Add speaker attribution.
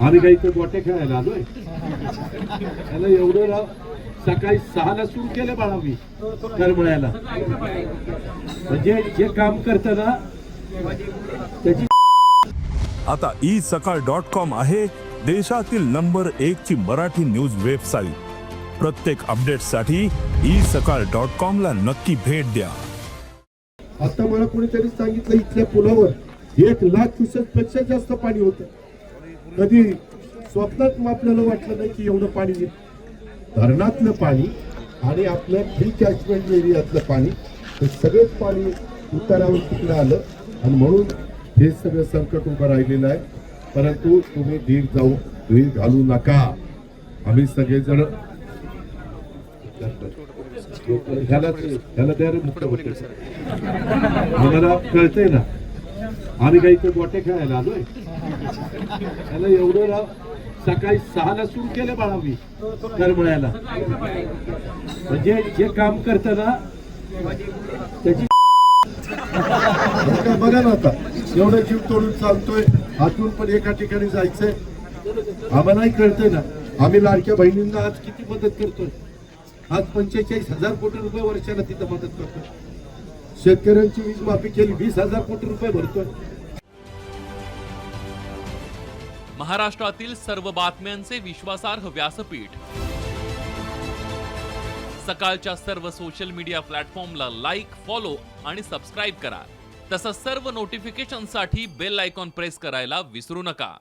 Speaker 1: आम्ही काही इथे गोटे खेळायला आलोय. त्याला एवढं राव सकाळी सहाला सुरू केलं बाळा मी करमळ्याला. म्हणजे जे काम करतं ना त्याची
Speaker 2: आता ई सकाळ डॉट कॉम आहे देशातील नंबर एक ची मराठी न्यूज वेबसाईट. प्रत्येक अपडेटसाठी ई सकाळ डॉट कॉम ला नक्की भेट द्या.
Speaker 1: आता मला कोणीतरी सांगितलं इथल्या पुलावर एक लाख क्युसेकपेक्षा जास्त पाणी होतं. कधी स्वप्नात मग आपल्याला वाटलं नाही की एवढं पाणी येईल. धरणातलं पाणी आणि आपलं फ्री कॅचमेंट एरियातलं पाणी हे सगळंच पाणी उतारावर तिकडे आलं. आणि म्हणून हे सगळं संकट उभं राहिलेलं आहे. परंतु तुम्ही धीर जाऊ धीर घालू नका. आम्ही सगळेजण ह्याला ह्याला द्या रे मुख्यमंत्री मला कळतंय ना? आम्ही काही इथे गोटे खेळायला आलोय. त्याला एवढं राव सकाळी सहाला सुरू केलं बाळा मी करमळ्याला. म्हणजे जे काम करतं ना त्याची बघा ना आता एवढं जीव तोडून चालतोय आतून पण एका ठिकाणी जायचंय. आम्हालाही कळतंय ना आम्ही लाडक्या बहिणींना आज किती मदत करतोय? आज पंचेचाळीस हजार कोटी रुपये वर्षाला तिथं मदत करतोय. शेतकऱ्यांची वीज माफी केली वीस हजार कोटी रुपये भरतोय.
Speaker 3: महाराष्ट्रातील सर्व बातम्यांचे विश्वासार्ह व्यासपीठ. सकाळच्या सर्व सोशल मीडिया प्लॅटफॉर्मला लाईक फॉलो आणि सबस्क्राईब करा. तसंच सर्व नोटिफिकेशनसाठी बेल आयकॉन प्रेस करायला विसरू नका.